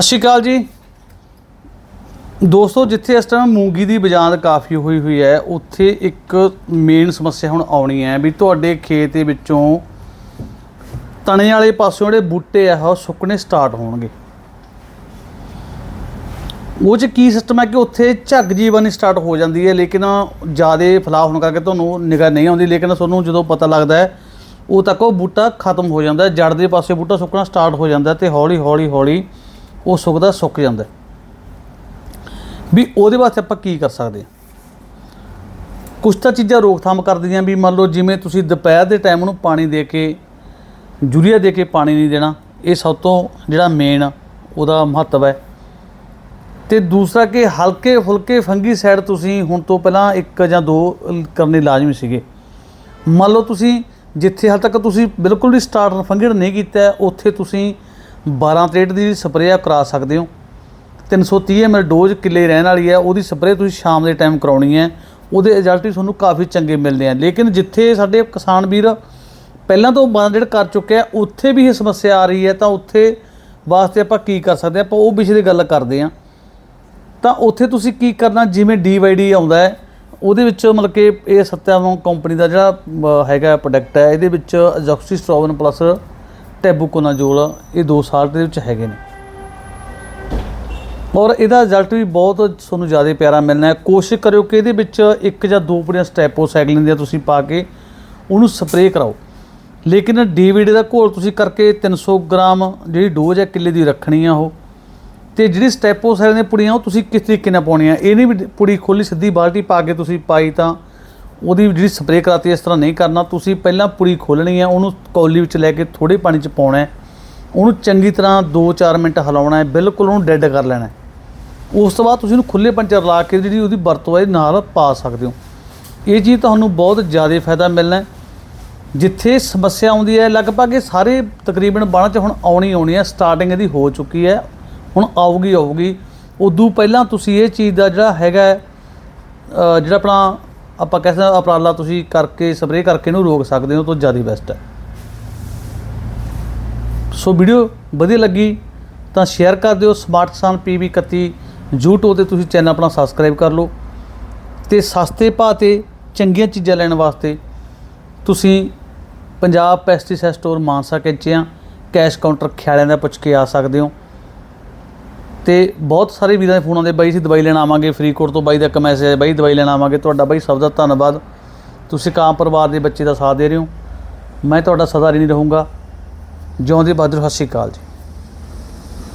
ਸਤਿ ਸ਼੍ਰੀ ਅਕਾਲ ਜੀ। ਦੋਸਤੋ, ਜਿੱਥੇ ਇਸ ਟਾਈਮ ਮੂੰਗੀ ਦੀ ਬਜਾਂਦ ਕਾਫੀ ਹੋਈ ਹੋਈ ਹੈ, ਉੱਥੇ ਇੱਕ ਮੇਨ ਸਮੱਸਿਆ ਹੁਣ ਆਉਣੀ ਹੈ ਵੀ ਤੁਹਾਡੇ ਖੇਤ ਦੇ ਵਿੱਚੋਂ ਤਣੇ ਵਾਲੇ ਪਾਸਿਓਂ ਜਿਹੜੇ ਬੂਟੇ ਆ, ਉਹ ਸੁੱਕਣੇ ਸਟਾਰਟ ਹੋਣਗੇ। ਉਹ ਚ ਕੀ ਸਿਸਟਮ ਹੈ ਕਿ ਉੱਥੇ ਝੱਗ ਜੀ ਬਣੀ ਸਟਾਰਟ ਹੋ ਜਾਂਦੀ ਹੈ, ਲੇਕਿਨ ਜ਼ਿਆਦਾ ਫਲਾਹ ਹੋਣ ਕਰਕੇ ਤੁਹਾਨੂੰ ਨਿਗਾਹ ਨਹੀਂ ਆਉਂਦੀ, ਲੇਕਿਨ ਤੁਹਾਨੂੰ ਜਦੋਂ ਪਤਾ ਲੱਗਦਾ ਹੈ, ਉਹ ਤੱਕ ਉਹ ਬੂਟਾ ਖਤਮ ਹੋ ਜਾਂਦਾ ਹੈ। ਜੜ ਦੇ ਪਾਸੇ ਬੂਟਾ ਸੁੱਕਣਾ ਸਟਾਰਟ ਹੋ ਜਾਂਦਾ ਹੈ ਤੇ ਹੌਲੀ ਹੌਲੀ ਹੌਲੀ ਉਹ ਸੁੱਕਦਾ ਸੁੱਕ ਜਾਂਦਾ ਵੀ ਉਹਦੇ ਵਾਸਤੇ ਆਪਾਂ ਕੀ ਕਰ ਸਕਦੇ ਹਾਂ? ਕੁਝ ਤਾਂ ਚੀਜ਼ਾਂ ਰੋਕਥਾਮ ਕਰਦੀਆਂ ਵੀ ਮੰਨ ਲਓ ਜਿਵੇਂ ਤੁਸੀਂ ਦੁਪਹਿਰ ਦੇ ਟਾਈਮ ਨੂੰ ਪਾਣੀ ਦੇ ਕੇ, ਯੂਰੀਆ ਦੇ ਕੇ ਪਾਣੀ ਨਹੀਂ ਦੇਣਾ, ਇਹ ਸਭ ਤੋਂ ਜਿਹੜਾ ਮੇਨ ਉਹਦਾ ਮਹੱਤਵ ਹੈ। ਤੇ ਦੂਸਰਾ ਕਿ ਹਲਕੇ ਫੁਲਕੇ ਫੰਗੀਸਾਈਡ ਤੁਸੀਂ ਹੁਣ ਤੋਂ ਪਹਿਲਾਂ ਇੱਕ ਜਾਂ ਦੋ ਲ- ਕਰਨੇ ਲਾਜ਼ਮੀ ਸੀਗੇ। ਮੰਨ ਲਓ ਤੁਸੀਂ ਜਿੱਥੇ ਹਾਲ ਤੱਕ ਤੁਸੀਂ ਬਿਲਕੁਲ ਵੀ ਸਟਾਰਟ ਫੰਗੜ ਨਹੀਂ ਕੀਤਾ, ਉੱਥੇ ਤੁਸੀਂ 12 ਤਰੇਟ ਦੀ ਸਪਰੇਅ ਕਰਾ ਸਕਦੇ ਹੋ। 330 ml ਡੋਜ਼ ਕਿੱਲੇ ਰਹਿਣ ਵਾਲੀ ਹੈ। ਉਹਦੀ ਸਪਰੇਅ ਤੁਸੀਂ ਸ਼ਾਮ ਦੇ ਟਾਈਮ ਕਰਾਉਣੀ ਹੈ। ਉਹਦੇ ਰਿਜ਼ਲਟ ਵੀ ਤੁਹਾਨੂੰ ਕਾਫੀ ਚੰਗੇ ਮਿਲਦੇ ਆ। ਲੇਕਿਨ ਜਿੱਥੇ ਸਾਡੇ ਕਿਸਾਨ ਵੀਰ ਪਹਿਲਾਂ ਤੋਂ ਬਾਂਦੜ ਕਰ ਚੁੱਕਿਆ ਉੱਥੇ ਵੀ ਇਹ ਸਮੱਸਿਆ ਆ ਰਹੀ ਹੈ, ਤਾਂ ਉੱਥੇ ਵਾਸਤੇ ਆਪਾਂ ਕੀ ਕਰ ਸਕਦੇ ਹਾਂ ਆਪਾਂ ਉਹ ਵਿਸ਼ੇ ਦੀ ਗੱਲ ਕਰਦੇ ਹਾਂ ਤਾਂ ਉੱਥੇ ਤੁਸੀਂ ਕੀ ਕਰਨਾ? ਜਿਵੇਂ ਡੀਵਾਈਡੀ ਆਉਂਦਾ ਹੈ, ਉਹਦੇ ਵਿੱਚ ਮਤਲਬ ਕਿ ਇਹ ਸੱਤਿਆਵਾਂ ਕੰਪਨੀ ਦਾ ਜਿਹੜਾ ਹੈਗਾ ਪ੍ਰੋਡਕਟ ਹੈ, ਇਹਦੇ ਵਿੱਚ ਅਜੋਕਸੀ ਸਟ੍ਰੋਵਨ ਪਲੱਸ ਟੈਬੂਕੋਨਾਜ਼ੋਲ ਇਹ ਦੋ ਸਾਲ ਦੇ ਵਿੱਚ ਹੈਗੇ ਨੇ। ਔਰ ਇਹਦਾ ਰਿਜ਼ਲਟ ਵੀ ਬਹੁਤ ਤੁਹਾਨੂੰ ਜ਼ਿਆਦਾ ਪਿਆਰਾ ਮਿਲਣਾ ਹੈ। ਕੋਸ਼ਿਸ਼ ਕਰਿਓ ਕਿ ਇਹਦੇ ਵਿੱਚ ਇੱਕ ਜਾਂ ਦੋ ਪੁੜੀਆਂ ਸਟੈਪੋਸਾਈਕਲਿਨ ਦੀਆਂ ਤੁਸੀਂ ਪਾ ਕੇ ਉਹਨੂੰ ਸਪਰੇਅ ਕਰਾਓ। ਲੇਕਿਨ ਡੀਵੀਡੀ ਦਾ ਘੋਲ ਤੁਸੀਂ ਕਰਕੇ 300 ਗ੍ਰਾਮ ਜਿਹੜੀ ਡੋਜ਼ ਹੈ ਕਿੱਲੇ ਦੀ ਰੱਖਣੀ ਆ ਉਹ। ਤੇ ਜਿਹੜੀ ਸਟੈਪੋਸਾਈਕਲਿਨ ਦੀਆਂ ਪੁੜੀਆਂ ਉਹ ਤੁਸੀਂ ਕਿਸ ਤਰੀਕੇ ਨਾਲ ਪਾਉਣੀਆਂ? ਇਹ ਨਹੀਂ ਵੀ ਪੁੜੀ ਖੋਲੀ, ਸਿੱਧੀ ਬਾਲਟੀ ਪਾ ਕੇ ਤੁਸੀਂ ਪਾਈ ਤਾਂ ਉਹਦੀ ਜਿਹੜੀ ਸਪਰੇਅ ਕਰਾਤੀ ਇਸ ਤਰ੍ਹਾਂ ਨਹੀਂ ਕਰਨਾ। ਤੁਸੀਂ ਪਹਿਲਾਂ ਪੁੜੀ ਖੋਲਣੀ ਹੈ, ਉਹਨੂੰ ਕੌਲੀ ਵਿੱਚ ਲੈ ਕੇ ਥੋੜੇ ਪਾਣੀ 'ਚ ਪਾਉਣਾ ਹੈ। ਉਹਨੂੰ ਚੰਗੀ ਤਰ੍ਹਾਂ 2-4 ਮਿੰਟ ਹਿਲਾਉਣਾ ਹੈ, ਬਿਲਕੁਲ ਉਹਨੂੰ ਡੈੱਡ ਕਰ ਲੈਣਾ ਹੈ। ਉਸ ਤੋਂ ਬਾਅਦ ਤੁਸੀਂ ਉਹਨੂੰ ਖੁੱਲੇ ਪੰਚ ਰਲਾ ਕੇ ਜਿਹੜੀ ਉਹਦੀ ਵਰਤੋਂ ਹੈ, ਨਾਲ ਪਾ ਸਕਦੇ ਹੋ। ਇਹ ਚੀਜ਼ ਤੁਹਾਨੂੰ ਬਹੁਤ ਜ਼ਿਆਦਾ ਫਾਇਦਾ ਮਿਲਣਾ ਜਿੱਥੇ ਸਮੱਸਿਆ ਆਉਂਦੀ ਹੈ, ਲਗਭਗ ਇਹ ਸਾਰੇ ਤਕਰੀਬਨ ਬਾਣਾ ਚ ਹੁਣ ਆਉਣੀ ਆਉਣੀ ਹੈ ਸਟਾਰਟਿੰਗ ਇਹਦੀ ਹੋ ਚੁੱਕੀ ਹੈ, ਹੁਣ ਆਊਗੀ ਆਊਗੀ। ਉਦੋਂ ਪਹਿਲਾਂ ਤੁਸੀਂ ਇਹ ਚੀਜ਼ ਦਾ ਜਿਹੜਾ ਹੈਗਾ ਜਿਹੜਾ ਆਪਣਾ ਆਪਾਂ ਕਹਿੰਦੇ ਹਾਂ ਉਪਰਾਲਾ ਤੁਸੀਂ ਕਰਕੇ ਸਪਰੇਅ ਕਰਕੇ ਇਹਨੂੰ ਰੋਕ ਸਕਦੇ ਹੋ ਤਾਂ ਜ਼ਿਆਦਾ ਬੈਸਟ ਹੈ। ਸੋ ਵੀਡੀਓ ਵਧੀਆ ਲੱਗੀ ਤਾਂ ਸ਼ੇਅਰ ਕਰ ਦਿਓ ਸਮਾਰਟ ਕਿਸਾਨ ਪੀਵੀ 31 YouTube ਤੇ ਤੁਸੀਂ ਚੈਨਲ ਆਪਣਾ ਸਬਸਕ੍ਰਾਈਬ ਕਰ ਲਓ ਤੇ ਸਸਤੇ ਭਾਅ ਤੇ ਚੰਗੀਆਂ ਚੀਜ਼ਾਂ ਲੈਣ ਵਾਸਤੇ ਤੁਸੀਂ Punjab pesticide store Mansa Kainchian cash counter ਖਿਆਲਿਆਂ ਦਾ ਪੁੱਛ ਕੇ ਆ ਸਕਦੇ ਹੋ। ਤੇ ਬਹੁਤ ਸਾਰੇ ਵੀਰਾਂ ਦੇ ਫੋਨ ਆਉਂਦੇ ਬਾਈ ਅਸੀਂ ਦਵਾਈ ਲੈਣ ਆਵਾਂਗੇ, ਫਰੀਦਕੋਟ ਤੋਂ ਬਾਈ ਦਾ ਇੱਕ ਮੈਸੇਜ ਹੈ ਬਾਈ ਦਵਾਈ ਲੈਣ ਆਵਾਂਗੇ। ਤੁਹਾਡਾ ਬਾਈ ਸਭ ਦਾ ਧੰਨਵਾਦ। ਤੁਸੀਂ ਕਾਮ ਪਰਿਵਾਰ ਦੇ ਬੱਚੇ ਦਾ ਸਾਥ ਦੇ ਰਹੇ ਹੋ। ਮੈਂ ਤੁਹਾਡਾ ਸਦਾ ਨਹੀਂ ਰਹੂੰਗਾ। ਜਿਉਂਦੇ ਬਹਾਦਰ, ਸਤਿ ਸ਼੍ਰੀ ਅਕਾਲ ਜੀ।